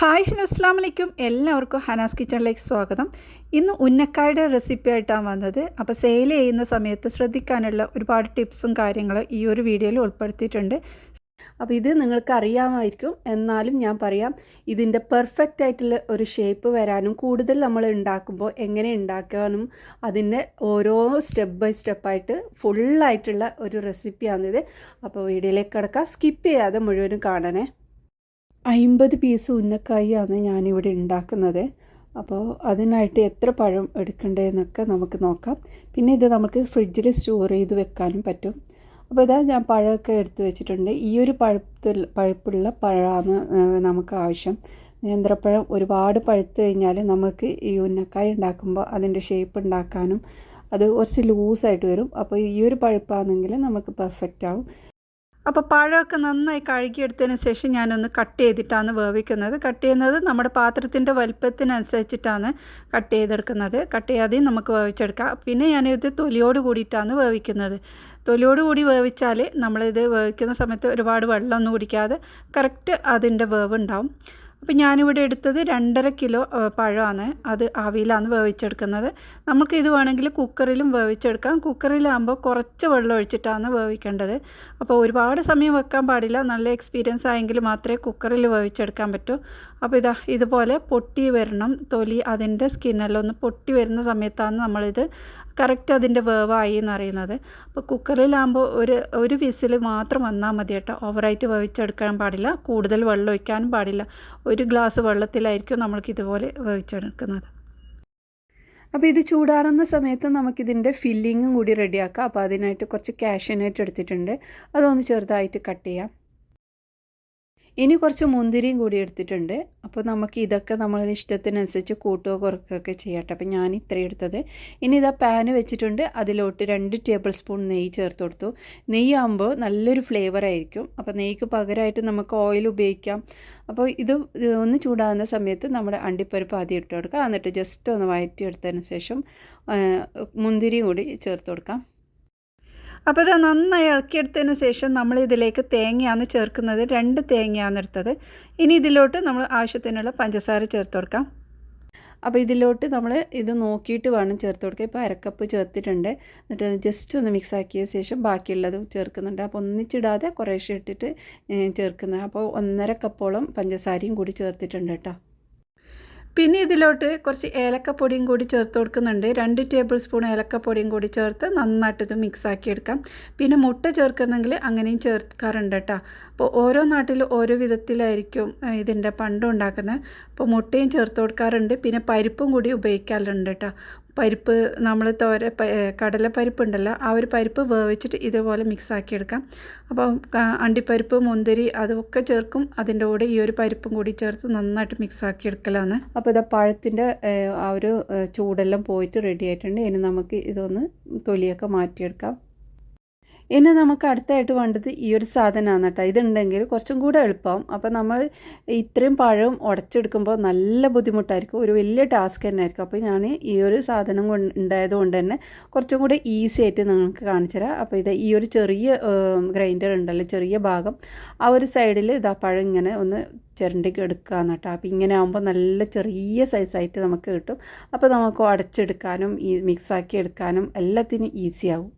Hi hello അസ്സാം വലൈക്കും എല്ലാവർക്കും ഹനാസ് കിച്ചണിലേക്ക് സ്വാഗതം. ഇന്ന് ഉന്നക്കായുടെ റെസിപ്പി ആയിട്ടാണ് വന്നത്. അപ്പോൾ സെയിൽ ചെയ്യുന്ന സമയത്ത് ശ്രദ്ധിക്കാനുള്ള ഒരുപാട് ടിപ്സും കാര്യങ്ങളും ഈ ഒരു വീഡിയോയിൽ ഉൾപ്പെടുത്തിയിട്ടുണ്ട്. അപ്പോൾ ഇത് നിങ്ങൾക്ക് അറിയാമായിരിക്കും. എന്നാലും ഞാൻ പറയാം ഇതിന്റെ പെർഫെക്റ്റ് ആയിട്ടുള്ള ഒരു ഷേപ്പ് വരാനും കൂടുതൽ നമ്മൾ ഉണ്ടാക്കുമ്പോൾ എങ്ങനെ ഉണ്ടാക്കാനും അതിന്റെ ഓരോ സ്റ്റെപ്പ് ബൈ സ്റ്റെപ്പായിട്ട് ഫുള്ളായിട്ടുള്ള ഒരു റെസിപ്പിയാണിത് അപ്പോൾ വീഡിയോയിലേക്ക് കിടക്കാം. സ്കിപ്പ് ചെയ്യാതെ മുഴുവനും കാണണേ. അമ്പത് പീസ് ഉന്നക്കായാണ് ഞാനിവിടെ ഉണ്ടാക്കുന്നത്. അപ്പോൾ അതിനായിട്ട് എത്ര പഴം എടുക്കേണ്ടതെന്നൊക്കെ നമുക്ക് നോക്കാം. പിന്നെ ഇത് നമുക്ക് ഫ്രിഡ്ജിൽ സ്റ്റോർ ചെയ്ത് വെക്കാനും പറ്റും. അപ്പോൾ ഇതാ ഞാൻ പഴമൊക്കെ എടുത്ത് വെച്ചിട്ടുണ്ട്. ഈ ഒരു പഴുത്തിൽ പഴുപ്പുള്ള പഴമാണ് നമുക്ക് ആവശ്യം. നേന്ത്രപ്പഴം ഒരുപാട് പഴുത്ത് കഴിഞ്ഞാൽ നമുക്ക് ഈ ഉന്നക്കായ ഉണ്ടാക്കുമ്പോൾ അതിന്റെ ഷേപ്പ് ഉണ്ടാക്കാനും അത് കുറച്ച് ലൂസായിട്ട് വരും. അപ്പോൾ ഈ ഒരു പഴുപ്പാണെങ്കിൽ നമുക്ക് പെർഫെക്റ്റ് ആവും. അപ്പോൾ പഴമൊക്കെ നന്നായി കഴുകിയെടുത്തതിന് ശേഷം ഞാനൊന്ന് കട്ട് ചെയ്തിട്ടാണ് വേവിക്കുന്നത്. കട്ട് ചെയ്യുന്നത് നമ്മുടെ പാത്രത്തിന്റെ വലിപ്പത്തിനനുസരിച്ചിട്ടാണ് കട്ട് ചെയ്തെടുക്കുന്നത്. കട്ട് ചെയ്യാതെയും നമുക്ക് വേവിച്ചെടുക്കാം. പിന്നെ ഞാനിത് തൊലിയോട് കൂടിയിട്ടാണ് വേവിക്കുന്നത്. തൊലിയോട് കൂടി വേവിച്ചാൽ നമ്മളിത് വേവിക്കുന്ന സമയത്ത് ഒരുപാട് വെള്ളമൊന്നും കുടിക്കാതെ കറക്റ്റ് അതിന്റെ വേവ് ഉണ്ടാവും അപ്പോൾ ഞാനിവിടെ എടുത്തത് രണ്ടര കിലോ പഴമാണ്. അത് ആവിയിലാണ് വേവിച്ചെടുക്കുന്നത്. നമുക്ക് ഇത് വേണമെങ്കിൽ കുക്കറിലും വേവിച്ചെടുക്കാം. കുക്കറിലാകുമ്പോൾ കുറച്ച് വെള്ളം ഒഴിച്ചിട്ടാണ് വേവിക്കേണ്ടത്. അപ്പോൾ ഒരുപാട് സമയം വെക്കാൻ പാടില്ല. നല്ല എക്സ്പീരിയൻസ് ആയെങ്കിൽ മാത്രമേ കുക്കറിൽ വേവിച്ചെടുക്കാൻ പറ്റൂ. അപ്പോൾ ഇതാ ഇതുപോലെ പൊട്ടി വരണം. തൊലി അതിന്റെ സ്കിന്നെല്ലാം ഒന്ന് പൊട്ടി വരുന്ന സമയത്താണ് നമ്മളിത് കറക്റ്റ് അതിന്റെ വേവായി എന്നറിയുന്നത് അപ്പോൾ കുക്കറിലാകുമ്പോൾ ഒരു ഒരു വിസിൽ മാത്രം വന്നാൽ മതി കേട്ടോ. ഓവറായിട്ട് വേവിച്ചെടുക്കാൻ പാടില്ല. കൂടുതൽ വെള്ളം ഒഴിക്കാനും പാടില്ല. ഒരു ഗ്ലാസ് വെള്ളത്തിലായിരിക്കും നമ്മൾക്ക് ഇതുപോലെ വേവിച്ചെടുക്കുന്നത്. അപ്പോൾ ഇത് ചൂടാറുന്ന സമയത്ത് നമുക്കിതിന്റെ ഫില്ലിങ്ങും കൂടി റെഡിയാക്കാം. അപ്പോൾ അതിനായിട്ട് കുറച്ച് കാഷ്യനട്ട് എടുത്തിട്ടുണ്ട്. അതൊന്ന് ചെറുതായിട്ട് കട്ട് ചെയ്യാം. ഇനി കുറച്ച് മുന്തിരിയും കൂടി എടുത്തിട്ടുണ്ട്. അപ്പോൾ നമുക്ക് ഇതൊക്കെ നമ്മളെ ഇഷ്ടത്തിനനുസരിച്ച് കൂട്ടുകയോ കുറക്കുകയൊക്കെ ചെയ്യട്ടെ അപ്പോൾ ഞാൻ ഇത്രയും എടുത്തത്. ഇനി ഇതാ പാന് വെച്ചിട്ടുണ്ട്. അതിലോട്ട് രണ്ട് ടേബിൾ സ്പൂൺ നെയ്യ് ചേർത്ത് കൊടുത്തു. നെയ്യാകുമ്പോൾ നല്ലൊരു ഫ്ലേവർ ആയിരിക്കും. അപ്പോൾ നെയ്ക്ക് പകരമായിട്ട് നമുക്ക് ഓയിൽ ഉപയോഗിക്കാം. അപ്പോൾ ഇത് ഒന്ന് ചൂടാകുന്ന സമയത്ത് നമ്മുടെ അണ്ടിപ്പരിപ്പ് ആദ്യം ഇട്ട് കൊടുക്കാം എന്നിട്ട് ജസ്റ്റ് ഒന്ന് വഴറ്റിയെടുത്തതിന് ശേഷം മുന്തിരിയും കൂടി ചേർത്ത് കൊടുക്കാം. അപ്പോൾ ഇത് നന്നായി ഇളക്കിയെടുത്തതിന് ശേഷം നമ്മൾ ഇതിലേക്ക് തേങ്ങയാണ് ചേർക്കുന്നത്. രണ്ട് തേങ്ങയാണ് എടുത്തത്. ഇനി ഇതിലോട്ട് നമ്മൾ ആവശ്യത്തിനുള്ള പഞ്ചസാര ചേർത്ത് കൊടുക്കാം. അപ്പോൾ ഇതിലോട്ട് നമ്മൾ ഇത് നോക്കിയിട്ട് വേണം ചേർത്ത് കൊടുക്കുക ഇപ്പോൾ അരക്കപ്പ് ചേർത്തിട്ടുണ്ട്. എന്നിട്ട് ജസ്റ്റ് ഒന്ന് മിക്സ് ആക്കിയ ശേഷം ബാക്കിയുള്ളതും ചേർക്കുന്നുണ്ട്. അപ്പോൾ ഒന്നിച്ചിടാതെ കുറേശ്ശെ ഇട്ടിട്ട് ചേർക്കുന്നത്. അപ്പോൾ ഒന്നര കപ്പോളം പഞ്ചസാരയും കൂടി ചേർത്തിട്ടുണ്ട് കേട്ടോ. പിന്നെ ഇതിലോട്ട് കുറച്ച് ഏലക്കപ്പൊടിയും കൂടി ചേർത്ത് കൊടുക്കുന്നുണ്ട്. രണ്ട് ടേബിൾ സ്പൂൺ ഏലക്കപ്പൊടിയും കൂടി ചേർത്ത് നന്നായിട്ട് മിക്സ് ആക്കി എടുക്കാം. പിന്നെ മുട്ട ചേർക്കുന്നെങ്കിൽ അങ്ങനെയും ചേർക്കാറുണ്ട് കേട്ടോ. അപ്പോൾ ഓരോ നാട്ടിൽ ഓരോ വിധത്തിലായിരിക്കും ഇതിന്റെ പണ്ടുണ്ടാക്കുന്നത് അപ്പോൾ മുട്ടയും ചേർത്ത് കൊടുക്കാറുണ്ട്. പിന്നെ പരിപ്പും കൂടി ഉപയോഗിക്കാറുണ്ട് കേട്ടോ. പരിപ്പ് നമ്മൾ തോര കടലപ്പരിപ്പ് ഉണ്ടല്ലോ ആ ഒരു പരിപ്പ് വേവിച്ചിട്ട് ഇതുപോലെ മിക്സ് ആക്കി എടുക്കാം. അപ്പോൾ അണ്ടിപ്പരിപ്പ് മുന്തിരി അതൊക്കെ ചേർക്കും. അതിന്റെ കൂടെ ഈ ഒരു പരിപ്പും കൂടി ചേർത്ത് നന്നായിട്ട് മിക്സ് ആക്കി എടുക്കലാണ്. അപ്പോൾ ഇതാ പഴത്തിന്റെ ആ ഒരു ചൂടെല്ലാം പോയിട്ട് റെഡി ആയിട്ടുണ്ട്. ഇനി നമുക്ക് ഇതൊന്ന് തൊലിയൊക്കെ മാറ്റിയെടുക്കാം. ഇനി നമുക്ക് അടുത്തായിട്ട് വേണ്ടത് ഈ ഒരു സാധനമാണ് കേട്ടോ. ഇതുണ്ടെങ്കിൽ കുറച്ചും കൂടെ എളുപ്പം. അപ്പോൾ നമ്മൾ ഇത്രയും പഴവും ഉടച്ചെടുക്കുമ്പോൾ നല്ല ബുദ്ധിമുട്ടായിരിക്കും. ഒരു വലിയ ടാസ്ക് തന്നെ ആയിരിക്കും. അപ്പോൾ ഞാൻ ഈ ഒരു സാധനം കൊണ്ട് ഉണ്ടായത് കൊണ്ട് തന്നെ കുറച്ചും കൂടെ ഈസി ആയിട്ട് നിങ്ങൾക്ക് കാണിച്ചു തരാം. അപ്പോൾ ഇത് ഈ ഒരു ചെറിയ ഗ്രൈൻഡർ ഉണ്ടല്ലോ ചെറിയ ഭാഗം. ആ ഒരു സൈഡിൽ ഇതാ പഴം ഇങ്ങനെ ഒന്ന് ചിരണ്ടിക്ക് എടുക്കുക കേട്ടോ. അപ്പോൾ ഇങ്ങനെ ആകുമ്പോൾ നല്ല ചെറിയ സൈസായിട്ട് നമുക്ക് കിട്ടും. അപ്പോൾ നമുക്ക് അടച്ചെടുക്കാനും ഈ മിക്സാക്കി എടുക്കാനും എല്ലാത്തിനും ഈസി ആവും.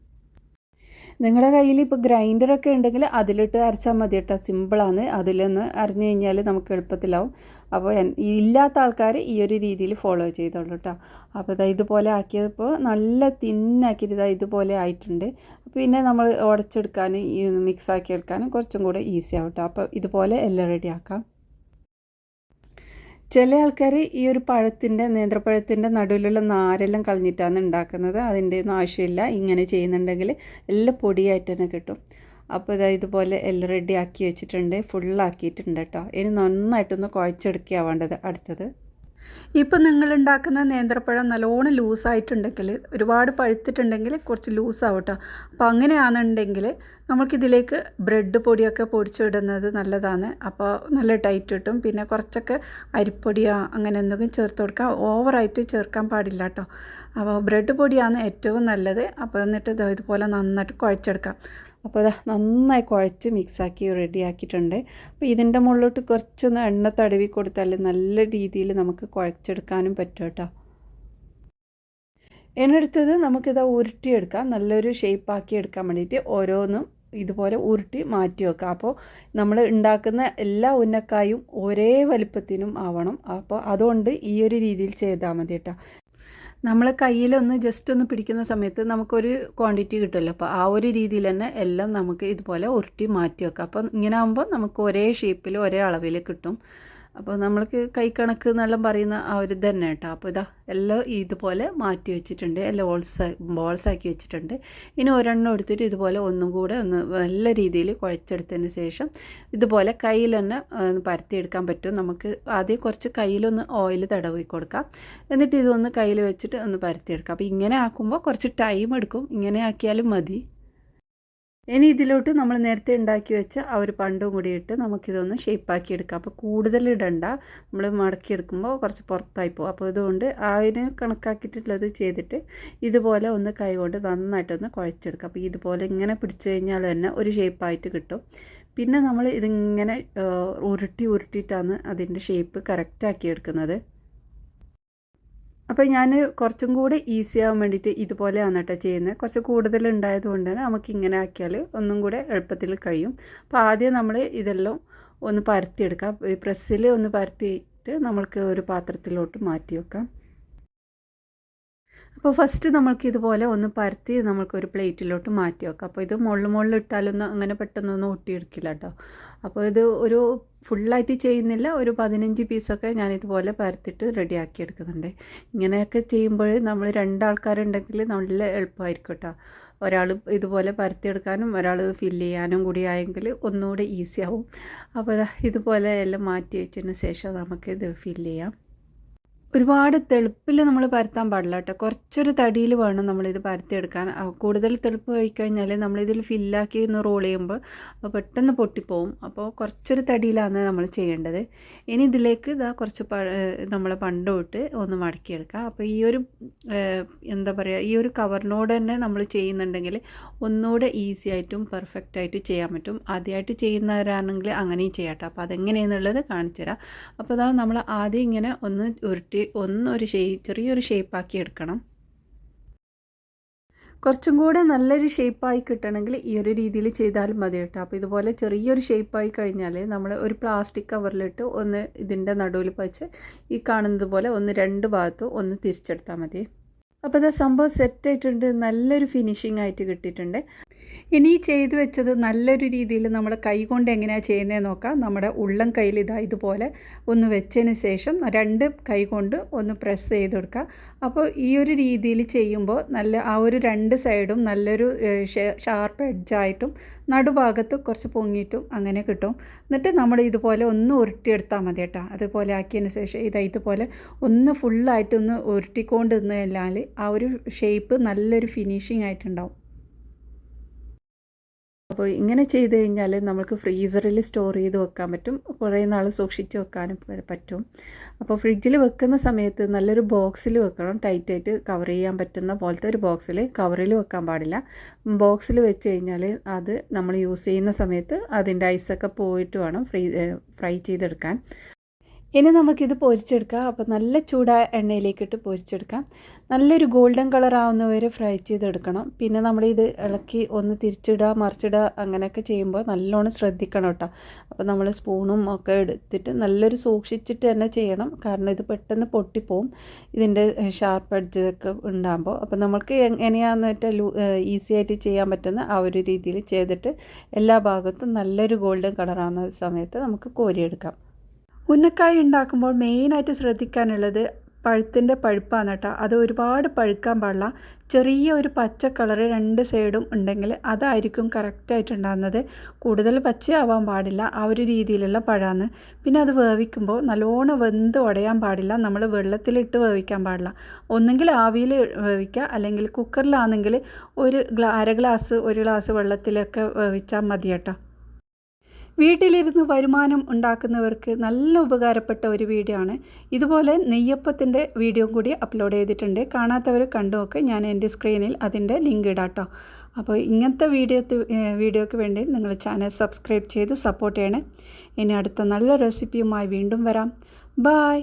നിങ്ങളുടെ കയ്യിൽ ഇപ്പോൾ ഗ്രൈൻഡറൊക്കെ ഉണ്ടെങ്കിൽ അതിലിട്ട് അരച്ചാൽ മതി കേട്ടോ. സിമ്പിളാണ്. അതിലൊന്ന് അരിഞ്ഞു കഴിഞ്ഞാൽ നമുക്ക് എളുപ്പത്തിലാവും. അപ്പോൾ ഇല്ലാത്ത ആൾക്കാർ ഈ ഒരു രീതിയിൽ ഫോളോ ചെയ്തോളൂ കേട്ടോ. അപ്പോൾ ഇതാ ഇതുപോലെ ആക്കിയപ്പോൾ നല്ല തിന്നാക്കിയിട്ട് ഇതാ ഇതുപോലെ ആയിട്ടുണ്ട്. പിന്നെ നമ്മൾ ഉടച്ചെടുക്കാനും മിക്സ് ആക്കി എടുക്കാനും കുറച്ചും കൂടെ ഈസി ആവും കേട്ടോ. അപ്പോൾ ഇതുപോലെ എല്ലാം റെഡി ആക്കാം. ചില ആൾക്കാർ ഈ ഒരു പഴത്തിന്റെ നേന്ത്രപ്പഴത്തിന്റെ നടുവിലുള്ള നാരെല്ലാം കളഞ്ഞിട്ടാണ് ഉണ്ടാക്കുന്നത്. അതിന്റെ ഒന്നും ആവശ്യമില്ല. ഇങ്ങനെ ചെയ്യുന്നുണ്ടെങ്കിൽ എല്ലാം പൊടിയായിട്ട് തന്നെ കിട്ടും. അപ്പോൾ ഇതാ ഇതുപോലെ എല്ലാം റെഡി ആക്കി വെച്ചിട്ടുണ്ട്. ഫുള്ളാക്കിയിട്ടുണ്ട് കേട്ടോ ഇനി നന്നായിട്ടൊന്ന് കുഴച്ചെടുക്കുകയാണ് വേണ്ടത് അടുത്തത്. ഇപ്പം നിങ്ങളുണ്ടാക്കുന്ന നേന്ത്രപ്പഴം നല്ലോണം ലൂസായിട്ടുണ്ടെങ്കിൽ ഒരുപാട് പഴുത്തിട്ടുണ്ടെങ്കിൽ കുറച്ച് ലൂസാവും കേട്ടോ അപ്പോൾ അങ്ങനെയാണെന്നുണ്ടെങ്കിൽ നമുക്കിതിലേക്ക് ബ്രെഡ് പൊടിയൊക്കെ പൊടിച്ചിടുന്നത് നല്ലതാണ്. അപ്പോൾ നല്ല ടൈറ്റ് കിട്ടും. പിന്നെ കുറച്ചൊക്കെ അരിപ്പൊടിയോ അങ്ങനെ എന്തെങ്കിലും ചേർത്ത് കൊടുക്കാം ഓവറായിട്ട് ചേർക്കാൻ പാടില്ല കേട്ടോ. അപ്പോൾ ബ്രെഡ് പൊടിയാണ് ഏറ്റവും നല്ലത്. അപ്പോൾ എന്നിട്ട് ഇതുപോലെ നന്നായിട്ട് കുഴച്ചെടുക്കാം. അപ്പോൾ ഇതാ നന്നായി കുഴച്ച് മിക്സാക്കി റെഡിയാക്കിയിട്ടുണ്ട്. അപ്പോൾ ഇതിന്റെ മുകളിലോട്ട് കുറച്ചൊന്ന് എണ്ണ തടവി കൊടുത്താൽ നല്ല രീതിയിൽ നമുക്ക് കുഴച്ചെടുക്കാനും പറ്റും കേട്ടോ. എന്നെടുത്തത് നമുക്കിത് ഉരുട്ടിയെടുക്കാം. നല്ലൊരു ഷേപ്പാക്കി എടുക്കാൻ വേണ്ടിയിട്ട് ഓരോന്നും ഇതുപോലെ ഉരുട്ടി മാറ്റി വെക്കുക അപ്പോൾ നമ്മൾ ഉണ്ടാക്കുന്ന എല്ലാ ഉന്നക്കായും ഒരേ വലിപ്പത്തിനും ആവണം. അപ്പോൾ അതുകൊണ്ട് ഈ ഒരു രീതിയിൽ ചെയ്താൽ മതി കേട്ടോ. നമ്മൾ കയ്യിലൊന്ന് ജസ്റ്റ് ഒന്ന് പിടിക്കുന്ന സമയത്ത് നമുക്കൊരു ക്വാണ്ടിറ്റി കിട്ടുമല്ലോ. അപ്പോൾ ആ ഒരു രീതിയിൽ തന്നെ എല്ലാം നമുക്ക് ഇതുപോലെ ഉരുട്ടി മാറ്റി വെക്കാം അപ്പം ഇങ്ങനെ ആകുമ്പോൾ നമുക്ക് ഒരേ ഷേപ്പിൽ ഒരേ അളവിൽ കിട്ടും. അപ്പോൾ നമ്മൾക്ക് കൈക്കണക്ക് എന്നെല്ലാം പറയുന്ന ആ ഒരു തന്നെ കേട്ടോ. അപ്പോൾ ഇതാ എല്ലാം ഇതുപോലെ മാറ്റി വെച്ചിട്ടുണ്ട്. എല്ലാം ബോൾസ് ബോൾസ് ആക്കി വെച്ചിട്ടുണ്ട്. ഇനി ഒരെണ്ണം എടുത്തിട്ട് ഇതുപോലെ ഒന്നും കൂടെ ഒന്ന് നല്ല രീതിയിൽ കുഴച്ചെടുത്തതിന് ശേഷം ഇതുപോലെ കയ്യിൽ തന്നെ പരത്തിയെടുക്കാൻ പറ്റും. നമുക്ക് ആദ്യം കുറച്ച് കയ്യിലൊന്ന് ഓയിൽ തടവി കൊടുക്കാം. എന്നിട്ട് ഇതൊന്ന് കയ്യിൽ വെച്ചിട്ട് ഒന്ന് പരത്തിയെടുക്കാം അപ്പോൾ ഇങ്ങനെ ആക്കുമ്പോൾ കുറച്ച് ടൈം എടുക്കും. ഇങ്ങനെ ആക്കിയാലും മതി. ഇനി ഇതിലോട്ട് നമ്മൾ നേരത്തെ ഉണ്ടാക്കി വെച്ച ആ ഒരു പണ്ടും കൂടി ഇട്ട് നമുക്കിതൊന്ന് ഷേപ്പാക്കി എടുക്കാം. അപ്പോൾ കൂടുതൽ ഇടണ്ട. നമ്മൾ മടക്കി എടുക്കുമ്പോൾ കുറച്ച് പുറത്തായി പോകും. അപ്പോൾ ഇതുകൊണ്ട് അതിന് കണക്കാക്കിയിട്ടുള്ളത് ചെയ്തിട്ട് ഇതുപോലെ ഒന്ന് കൈ കൊണ്ട് നന്നായിട്ടൊന്ന് കുഴച്ചെടുക്കാം. അപ്പോൾ ഇതുപോലെ ഇങ്ങനെ പിടിച്ചു കഴിഞ്ഞാൽ തന്നെ ഒരു ഷേപ്പായിട്ട് കിട്ടും. പിന്നെ നമ്മൾ ഇതിങ്ങനെ ഉരുട്ടി ഉരുട്ടിയിട്ടാണ് അതിന്റെ ഷേപ്പ് കറക്റ്റാക്കി എടുക്കുന്നത്. അപ്പോൾ ഞാൻ കുറച്ചും കൂടി ഈസി ആവാൻ വേണ്ടിയിട്ട് ഇതുപോലെയാണ് കേട്ടോ ചെയ്യുന്നത്. കുറച്ച് കൂടുതൽ ഉണ്ടായതുകൊണ്ട് തന്നെ നമുക്ക് ഇങ്ങനെ ആക്കിയാൽ ഒന്നും കൂടെ എളുപ്പത്തിൽ കഴിയും. അപ്പോൾ ആദ്യം നമ്മൾ ഇതെല്ലാം ഒന്ന് പരത്തിയെടുക്കാം. ഈ പ്രസ്സിൽ ഒന്ന് പരത്തിയിട്ട് നമ്മൾക്ക് ഒരു പാത്രത്തിലോട്ട് മാറ്റി വെക്കാം. അപ്പോൾ ഫസ്റ്റ് നമ്മൾക്ക് ഇതുപോലെ ഒന്ന് പരത്തി നമ്മൾക്ക് ഒരു പ്ലേറ്റിലോട്ട് മാറ്റി വെക്കാം. അപ്പോൾ ഇത് മുകളിൽ മുകളിൽ ഇട്ടാലൊന്നും അങ്ങനെ പെട്ടെന്നൊന്നും ഒട്ടിയെടുക്കില്ല കേട്ടോ. അപ്പോൾ ഇത് ഒരു ഫുള്ളായിട്ട് ചെയ്യുന്നില്ല ഒരു പതിനഞ്ച് പീസൊക്കെ ഞാൻ ഇതുപോലെ പരത്തിട്ട് റെഡിയാക്കി എടുക്കുന്നുണ്ട്. ഇങ്ങനെയൊക്കെ ചെയ്യുമ്പോൾ നമ്മൾ രണ്ടാൾക്കാരുണ്ടെങ്കിൽ നല്ല എളുപ്പമായിരിക്കും കേട്ടോ. ഒരാൾ ഇതുപോലെ പരത്തിയെടുക്കാനും ഒരാൾ ഫില്ല് ചെയ്യാനും കൂടി ആയെങ്കിൽ ഒന്നുകൂടെ ഈസി ആവും. അപ്പോൾ ഇതുപോലെ എല്ലാം മാറ്റി വെച്ചതിന് ശേഷം നമുക്ക് ഇത് ഫില്ല് ചെയ്യാം. ഒരുപാട് തെളുപ്പിൽ നമ്മൾ പരത്താൻ പാടില്ല കേട്ടോ. കുറച്ചൊരു തടിയിൽ വേണം നമ്മളിത് പരത്തിയെടുക്കാൻ. കൂടുതൽ തെളുപ്പ് കഴിക്കഴിഞ്ഞാൽ നമ്മളിതിൽ ഫില്ലാക്കി ഒന്ന് റോൾ ചെയ്യുമ്പോൾ പെട്ടെന്ന് പൊട്ടിപ്പോവും. അപ്പോൾ കുറച്ചൊരു തടിയിലാണ് നമ്മൾ ചെയ്യേണ്ടത്. ഇനി ഇതിലേക്ക് ഇതാ കുറച്ച് പ നമ്മൾ പണ്ടോട്ട് ഒന്ന് മടക്കിയെടുക്കാം. അപ്പോൾ ഈ ഒരു എന്താ പറയുക ഈ ഒരു കവറിനോട് തന്നെ നമ്മൾ ചെയ്യുന്നുണ്ടെങ്കിൽ ഒന്നുകൂടെ ഈസി ആയിട്ടും പെർഫെക്റ്റ് ആയിട്ട് ചെയ്യാൻ പറ്റും. ആദ്യമായിട്ട് ചെയ്യുന്നവരാണെങ്കിൽ അങ്ങനെയും ചെയ്യാം കേട്ടോ. അപ്പോൾ അതെങ്ങനെയാണെന്നുള്ളത് കാണിച്ചു തരാം അപ്പോൾ അതാ നമ്മൾ ആദ്യം ഇങ്ങനെ ഒന്ന് ഉരുട്ടി ഒന്നൊരു ഷേ ചെറിയൊരു ഷേപ്പാക്കി എടുക്കണം. കുറച്ചും കൂടെ നല്ലൊരു ഷേപ്പായി കിട്ടണമെങ്കിൽ ഈ ഒരു രീതിയിൽ ചെയ്താലും മതി കേട്ടോ. അപ്പോൾ ഇതുപോലെ ചെറിയൊരു ഷേപ്പായി കഴിഞ്ഞാൽ നമ്മൾ ഒരു പ്ലാസ്റ്റിക് കവറിലിട്ട് ഒന്ന് ഇതിന്റെ നടുവിൽ വെച്ച് ഈ കാണുന്നത് പോലെ ഒന്ന് രണ്ട് ഭാഗത്തും ഒന്ന് തിരിച്ചെടുത്താൽ മതി. അപ്പോൾ ഇത് സംഭവം സെറ്റായിട്ടുണ്ട് നല്ലൊരു ഫിനിഷിംഗ് ആയിട്ട് കിട്ടിയിട്ടുണ്ട്. ഇനി ചെയ്തു വെച്ചത് നല്ലൊരു രീതിയിൽ നമ്മൾ കൈ കൊണ്ട് എങ്ങനെയാണ് ചെയ്യുന്നത് നോക്കാം. നമ്മുടെ ഉള്ളം കയ്യിൽ ഇതാ ഇതുപോലെ ഒന്ന് വെച്ചതിന് ശേഷം രണ്ട് കൈ കൊണ്ട് ഒന്ന് പ്രസ് ചെയ്ത് കൊടുക്കുക അപ്പോൾ ഈ ഒരു രീതിയിൽ ചെയ്യുമ്പോൾ നല്ല ആ ഒരു രണ്ട് സൈഡും നല്ലൊരു ഷാർപ്പ് എഡ്ജായിട്ടും നടുഭാഗത്ത് കുറച്ച് പൊങ്ങിയിട്ടും അങ്ങനെ കിട്ടും. എന്നിട്ട് നമ്മൾ ഇതുപോലെ ഒന്ന് ഉരുട്ടിയെടുത്താൽ മതി കേട്ടോ. അതുപോലെ ആക്കിയതിന് ശേഷം ഇതാ ഇതുപോലെ ഒന്ന് ഫുള്ളായിട്ടൊന്ന് ഉരുട്ടിക്കൊണ്ട് നിന്ന് കഴിഞ്ഞാൽ ആ ഒരു ഷേപ്പ് നല്ലൊരു ഫിനിഷിംഗ് ആയിട്ടുണ്ടാവും. അപ്പോൾ ഇങ്ങനെ ചെയ്ത് കഴിഞ്ഞാൽ നമുക്ക് ഫ്രീസറിൽ സ്റ്റോർ ചെയ്ത് വെക്കാൻ പറ്റും. കുറേ നാൾ സൂക്ഷിച്ച് വെക്കാനും പറ്റും. അപ്പോൾ ഫ്രിഡ്ജിൽ വെക്കുന്ന സമയത്ത് നല്ലൊരു ബോക്സിൽ വെക്കണം. ടൈറ്റായിട്ട് കവർ ചെയ്യാൻ പറ്റുന്ന പോലത്തെ ഒരു ബോക്സിൽ കവറിൽ വെക്കാൻ പാടില്ല. ബോക്സിൽ വെച്ച് കഴിഞ്ഞാൽ അത് നമ്മൾ യൂസ് ചെയ്യുന്ന സമയത്ത് അതിന്റെ ഐസൊക്കെ പോയിട്ട് വേണം ഫ്രീ ഫ്രൈ ചെയ്തെടുക്കാൻ. ഇനി നമുക്കിത് പൊരിച്ചെടുക്കാം. അപ്പോൾ നല്ല ചൂടായ എണ്ണയിലേക്കിട്ട് പൊരിച്ചെടുക്കാം. നല്ലൊരു ഗോൾഡൻ കളർ ആവുന്ന വരെ ഫ്രൈ ചെയ്തെടുക്കണം. പിന്നെ നമ്മളിത് ഇളക്കി ഒന്ന് തിരിച്ചിടുക മറിച്ചിടുക അങ്ങനെയൊക്കെ ചെയ്യുമ്പോൾ നല്ലോണം ശ്രദ്ധിക്കണം കേട്ടോ. അപ്പോൾ നമ്മൾ സ്പൂണും ഒക്കെ എടുത്തിട്ട് നല്ലൊരു സൂക്ഷിച്ചിട്ട് തന്നെ ചെയ്യണം. കാരണം ഇത് പെട്ടെന്ന് പൊട്ടിപ്പോവും. ഇതിന്റെ ഷാർപ്പ് എഡ്ജൊക്കെ ഉണ്ടാകുമ്പോൾ. അപ്പോൾ നമുക്ക് എങ്ങനെയാണെന്ന് വെച്ചാൽ ഈസി ആയിട്ട് ചെയ്യാൻ പറ്റുന്ന ആ ഒരു രീതിയിൽ ചെയ്തിട്ട് എല്ലാ ഭാഗത്തും നല്ലൊരു ഗോൾഡൻ കളറാകുന്ന സമയത്ത് നമുക്ക് കോരിയെടുക്കാം. ഉന്നക്കായ ഉണ്ടാക്കുമ്പോൾ മെയിനായിട്ട് ശ്രദ്ധിക്കാനുള്ളത് പഴുത്തിന്റെ പഴുപ്പാണ് കേട്ടോ. അത് ഒരുപാട് പഴുക്കാൻ പാടില്ല. ചെറിയ ഒരു പച്ച കളർ രണ്ട് സൈഡും ഉണ്ടെങ്കിൽ അതായിരിക്കും കറക്റ്റായിട്ട് ഉണ്ടാകുന്നത്. കൂടുതൽ പച്ചയാവാൻ പാടില്ല. ആ ഒരു രീതിയിലുള്ള പഴമാണ്. പിന്നെ അത് വേവിക്കുമ്പോൾ നല്ലോണം വെന്ത് ഉടയാൻ പാടില്ല. നമ്മൾ വെള്ളത്തിലിട്ട് വേവിക്കാൻ പാടില്ല. ഒന്നെങ്കിൽ ആവിയിൽ വേവിക്കുക. അല്ലെങ്കിൽ കുക്കറിലാണെങ്കിൽ ഒരു ഗ്ലാ അര ഗ്ലാസ് ഒരു ഗ്ലാസ് വെള്ളത്തിലൊക്കെ വേവിച്ചാൽ മതി കേട്ടോ. വീട്ടിലിരുന്ന് വരുമാനം ഉണ്ടാക്കുന്നവർക്ക് നല്ല ഉപകാരപ്പെട്ട ഒരു വീഡിയോ ആണ് ഇതുപോലെ നെയ്യപ്പത്തിന്റെ വീഡിയോ കൂടി അപ്ലോഡ് ചെയ്തിട്ടുണ്ട്. കാണാത്തവർ കണ്ടു നോക്ക്. ഞാൻ എന്റെ സ്ക്രീനിൽ അതിന്റെ ലിങ്ക് ഇടാം കേട്ടോ അപ്പോൾ ഇങ്ങനത്തെ വീഡിയോ വീഡിയോയ്ക്ക് വേണ്ടി നിങ്ങൾ ചാനൽ സബ്സ്ക്രൈബ് ചെയ്ത് സപ്പോർട്ട് ചെയ്യണേ. ഇനി അടുത്ത നല്ല റെസിപ്പിയുമായി വീണ്ടും വരാം. ബായ്.